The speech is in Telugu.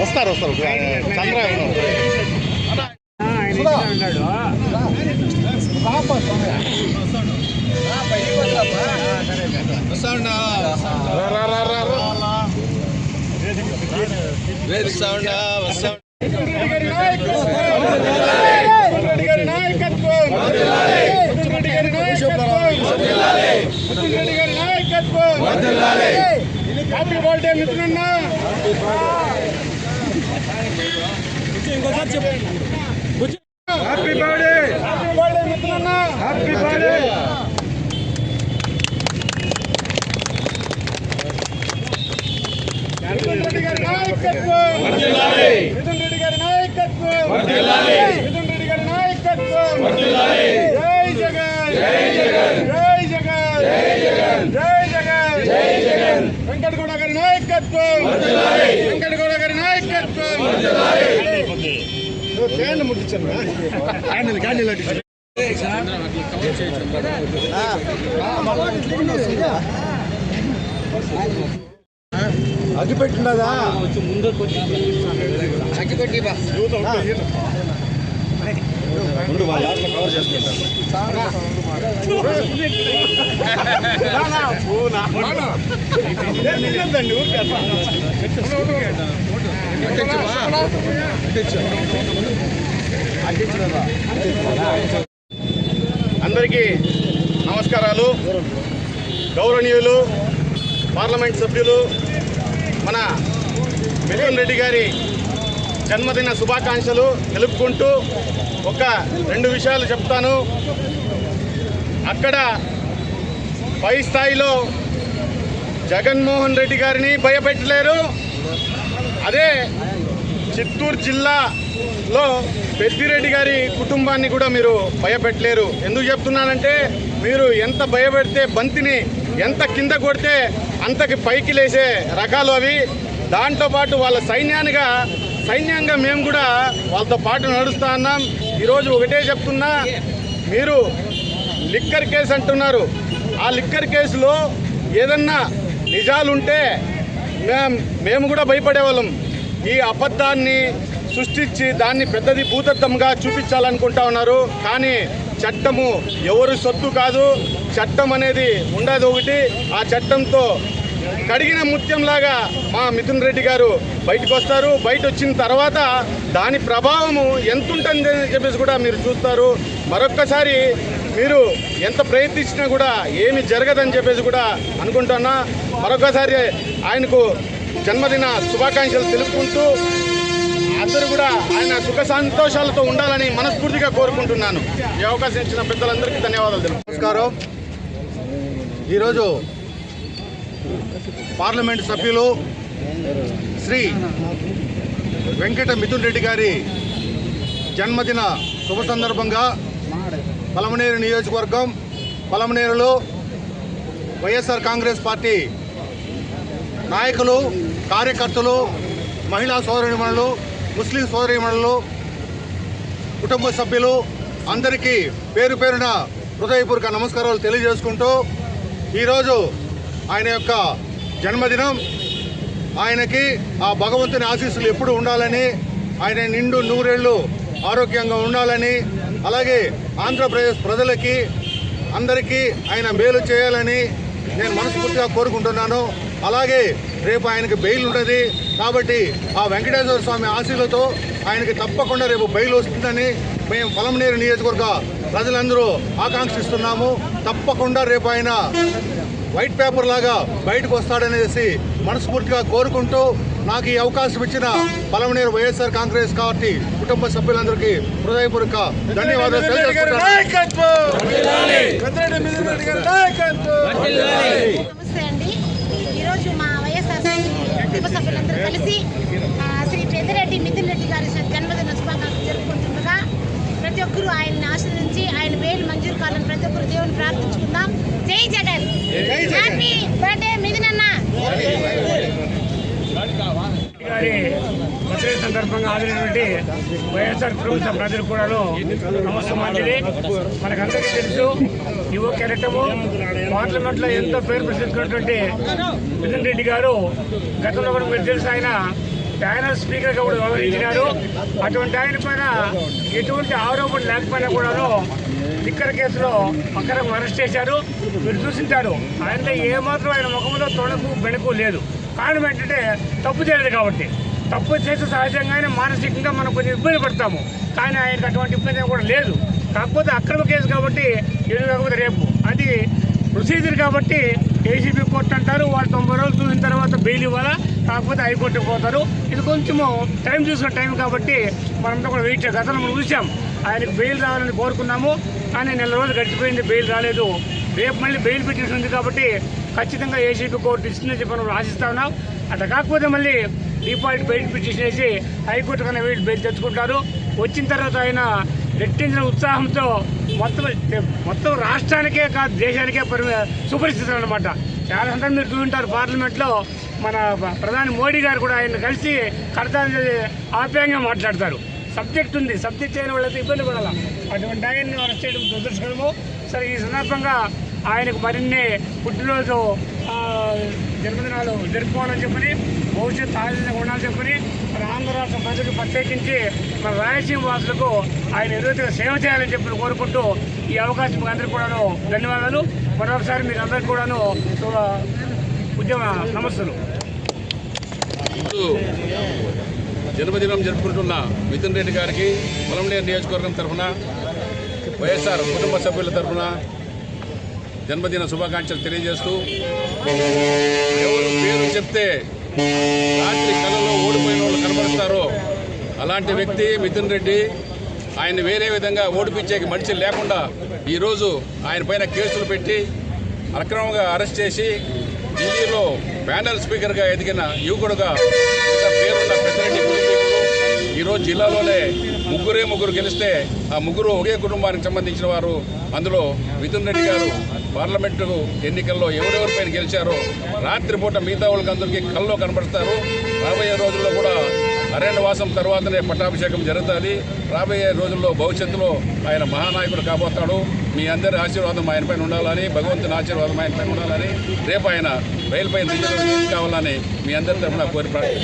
వస్తారు వస్తారు చంద్రబాబు రా, రా, రా, రా. హ్యాపీ బర్త్డే మిత్రున్న హ్యాపీ బర్త్డే హ్యాపీ బర్త్డే మిత్రున్న హ్యాపీ బర్త్డే మిథున్ రెడ్డి గారి నాయకత్వం మిథున్ రెడ్డి గారి నాయకత్వం మిథున్ రెడ్డి గారి నాయకత్వం జై జగన్ జై జగన్ జై జగన్ జై జగన్ జై జగన్ జై జగన్ వెంకటగౌడ గారి నాయకత్వం వెంకటగౌడ గారి నాయకత్వం. క్యాండిల్ ముట్టించాను క్యాండిల్ క్యాండిల్ అట్టించాను ముందు వాళ్ళ కవర్ చేసుకుంటారు. అందరికీ నమస్కారాలు. గౌరవనీయులు పార్లమెంట్ సభ్యులు మన మిథున్ రెడ్డి గారి జన్మదిన శుభాకాంక్షలు తెలుపుకుంటూ ఒక రెండు విషయాలు చెప్తాను. అక్కడ పై స్థాయిలో జగన్మోహన్ రెడ్డి గారిని భయపెట్టలేరు. అదే చిత్తూరు జిల్లాలో పెద్దిరెడ్డి గారి కుటుంబాన్ని కూడా మీరు భయపెట్టలేరు. ఎందుకు చెప్తున్నానంటే మీరు ఎంత భయపెడితే బంతిని ఎంత కింద కొడితే అంతకి పైకి లేసే రకాలు అవి. దాంతోపాటు వాళ్ళ సైన్యానిగా సైన్యంగా మేము కూడా వాళ్ళతో పాటు నడుస్తా ఉన్నాం. ఈరోజు ఒకటే చెప్తున్నా మీరు లిక్కర్ కేసు అంటున్నారు. ఆ లిక్కర్ కేసులో ఏదన్నా నిజాలుంటే మేం మేము కూడా భయపడేవాళ్ళం. ఈ అబద్ధాన్ని సృష్టించి దాన్ని పెద్దది భూతత్వంగా చూపించాలనుకుంటా ఉన్నారు. కానీ చట్టము ఎవరు సొత్తు కాదు. చట్టం అనేది ఉండదు ఒకటి. ఆ చట్టంతో కడిగిన ముత్యంలాగా మా మిథున్ రెడ్డి గారు బయటకు వస్తారు. బయట వచ్చిన తర్వాత దాని ప్రభావము ఎంత ఉంటుంది అని చెప్పేసి కూడా మీరు చూస్తారు. మరొక్కసారి మీరు ఎంత ప్రయత్నించినా కూడా ఏమి జరగదని చెప్పేసి కూడా అనుకుంటున్నా. మరొకసారి ఆయనకు జన్మదిన శుభాకాంక్షలు తెలుపుకుంటూ అందరూ కూడా ఆయన సుఖ సంతోషాలతో ఉండాలని మనస్ఫూర్తిగా కోరుకుంటున్నాను. ఈ అవకాశం ఇచ్చిన పెద్దలందరికీ ధన్యవాదాలు తెలుపు నమస్కారం. ఈరోజు పార్లమెంట్ సభ్యులు శ్రీ వెంకట మిథున్ రెడ్డి గారి జన్మదిన శుభ సందర్భంగా పలమనేరు నియోజకవర్గం పలమనేరులో వైఎస్ఆర్ కాంగ్రెస్ పార్టీ నాయకులు కార్యకర్తలు మహిళా సోదరిమణులు ముస్లిం సోదరిమణులు కుటుంబ సభ్యులు అందరికీ పేరు పేరున హృదయపూర్వక నమస్కారాలు తెలియజేసుకుంటూ ఈరోజు ఆయన యొక్క జన్మదినం. ఆయనకి ఆ భగవంతుని ఆశీస్సులు ఎప్పుడు ఉండాలని ఆయన నిండు నూరేళ్ళు ఆరోగ్యంగా ఉండాలని అలాగే ఆంధ్రప్రదేశ్ ప్రజలకి అందరికీ ఆయన మేలు చేయాలని నేను మనస్ఫూర్తిగా కోరుకుంటున్నాను. అలాగే రేపు ఆయనకి బెయిల్ ఉంటుంది కాబట్టి ఆ వెంకటేశ్వర స్వామి ఆశీలతో ఆయనకి తప్పకుండా రేపు బెయిల్ వస్తుందని మేము పొలంనేరు నియోజకవర్గ ప్రజలందరూ ఆకాంక్షిస్తున్నాము. తప్పకుండా రేపు ఆయన వైట్ పేపర్ లాగా బయటకు వస్తాడనేసి మనస్ఫూర్తిగా కోరుకుంటూ నాకు ఈ అవకాశం ఇచ్చిన పలమనేరు వైఎస్ఆర్ కాంగ్రెస్ పార్టీ కుటుంబ సభ్యులందరికీ హృదయపూర్వక ధన్యవాదాలు. నమస్తే అండి. ఈరోజు మా వైఎస్ఆర్ కుటుంబ సభ్యులందరూ కలిసి శ్రీ పెద్దిరెడ్డి మిథున్ రెడ్డి గారి జన్మదిన శుభాకాంక్షలు జరుపుకుంటుండగా ప్రతి ఒక్కరూ ఆయన్ని ఆశ్రయించి ఆయన వేలు మంజూరు కావాలని ప్రతి ఒక్కరు దేవుని ప్రార్థించుకుందాం. జై జగన్. హ్యాపీ బర్త్డే మిథున్ అన్న గారి బర్త్డే సందర్భంగా హాజరైనటువంటి వైఎస్ఆర్ కుటుంబ ప్రజలు కూడాను నమస్కారం మనకందరికీ తెలుసు యువ కెరటము పార్లమెంట్లో ఎంతో పేరు ప్రశ్నించుకున్నటువంటి మిథున్ రెడ్డి గారు. గతంలో కూడా మీరు తెలుసు ఆయన ప్యానల్ స్పీకర్గా కూడా వ్యవహరించినారు. అటువంటి ఆయన పైన ఎటువంటి ఆరోపణలు లేకపోయినా కూడాను లిక్కర్ కేసులో పక్కన అరెస్ట్ చేశారు. మీరు చూసింటారు. ఆయనలో ఏమాత్రం ఆయన ముఖంలో తొణకు బెణకు లేదు. కారణం ఏంటంటే తప్పు చేయలేదు కాబట్టి. తప్పు చేస్తే సహజంగానే మానసికంగా మనం కొంచెం ఇబ్బంది పడతాము. కానీ ఆయనకు అటువంటి ఇబ్బంది కూడా లేదు. కాకపోతే అక్రమ కేసు కాబట్టి ఎదురు కాకపోతే రేపు. అది ప్రొసీజర్ కాబట్టి ఏసీబీ కోర్టు అంటారు. వాళ్ళు తొంభై రోజులు చూసిన తర్వాత బెయిల్ ఇవ్వాలా? కాకపోతే హైకోర్టు పోతారు. ఇది కొంచెము టైం చూసిన టైం కాబట్టి మనంతా కూడా వెయిట్ చేయాలి. గతంలో మనం చూసాం ఆయనకు బెయిల్ రావాలని కోరుకున్నాము కానీ నెల రోజులు గడిచిపోయింది బెయిల్ రాలేదు. రేపు మళ్ళీ బెయిల్ పెట్టేసి ఉంది కాబట్టి ఖచ్చితంగా ఏసీబీ కోర్టు ఇస్తుందని చెప్పి మనం ఆశిస్తా ఉన్నాం. అట్లా కాకపోతే మళ్ళీ డిఫాల్ట్ బెయిల్ పిటిషన్ వేసి హైకోర్టు కన్నా వీళ్ళు బెయిల్ తెచ్చుకుంటారు. వచ్చిన తర్వాత ఆయన రెట్టించిన ఉత్సాహంతో మొత్తం మొత్తం రాష్ట్రానికే కాదు దేశానికే పరి సుపరిస్థితులు అనమాట చాలా సందర్భం మీరు చూంటారు పార్లమెంట్లో. మన ప్రధాని మోడీ గారు కూడా ఆయన కలిసి కడతాని ఆప్యాయంగా మాట్లాడతారు. సబ్జెక్ట్ ఉంది. సబ్జెక్ట్ అయిన వాళ్ళకి ఇబ్బంది పడాల? అటువంటి ఆయన్ని అరెస్ట్ చేయడం దురదృష్టకరము సరే ఈ సందర్భంగా ఆయనకు మరిన్ని పుట్టినరోజు జన్మదినాలు జరుపుకోవాలని చెప్పని భవిష్యత్ ఆలోచన ఉండాలని చెప్పని మన ఆంధ్ర రాష్ట్ర ప్రజలకు ప్రత్యేకించి మన రాయలసీమ వాసులకు ఆయన ఎదురుగా సేవ చేయాలని చెప్పి కోరుకుంటూ ఈ అవకాశం అందరికీ కూడాను ధన్యవాదాలు. మరొకసారి మీరు అందరికి కూడాను ఉద్యమ నమస్సులు ఇప్పుడు జన్మదినం జరుపుకుంటున్న మిథున్ రెడ్డి గారికి పొలంనేరు నియోజకవర్గం తరఫున వైఎస్ఆర్ కుటుంబ సభ్యుల తరఫున జన్మదిన శుభాకాంక్షలు తెలియజేస్తూ ఎవరు పేరు చెప్తే రాత్రి కళలో ఓడిపోయిన వాళ్ళు కనబరుస్తారో అలాంటి వ్యక్తి మిథున్ రెడ్డి ఆయన వేరే విధంగా ఓడిపించేకి మనిషి లేకుండా ఈరోజు ఆయన పైన కేసులు పెట్టి అక్రమంగా అరెస్ట్ చేసి ఢిల్లీలో ప్యానల్ స్పీకర్గా ఎదిగిన యువకుడుగా పేరున్న పెద్దరెడ్డి ఈరోజు జిల్లాలోనే ముగ్గురే ముగ్గురు గెలిస్తే ఆ ముగ్గురు ఒకే కుటుంబానికి సంబంధించిన వారు. అందులో మిథున్ రెడ్డి గారు పార్లమెంటు ఎన్నికల్లో ఎవరెవరిపైన గెలిచారో రాత్రిపూట మిగతా వాళ్ళకి అందరికీ కల్లో కనబడతారు రాబోయే రోజుల్లో కూడా అరణ్యవాసం తర్వాతనే పట్టాభిషేకం జరుగుతుంది. రాబోయే రోజుల్లో భవిష్యత్తులో ఆయన మహానాయకుడు కాబోతాడు. మీ అందరి ఆశీర్వాదం ఆయన పైన ఉండాలని భగవంతుని ఆశీర్వాదం ఆయన పైన ఉండాలని రేపు ఆయన రైలుపై దిగులు కావాలని మీ అందరి తరఫున కోరి ప్రార్థి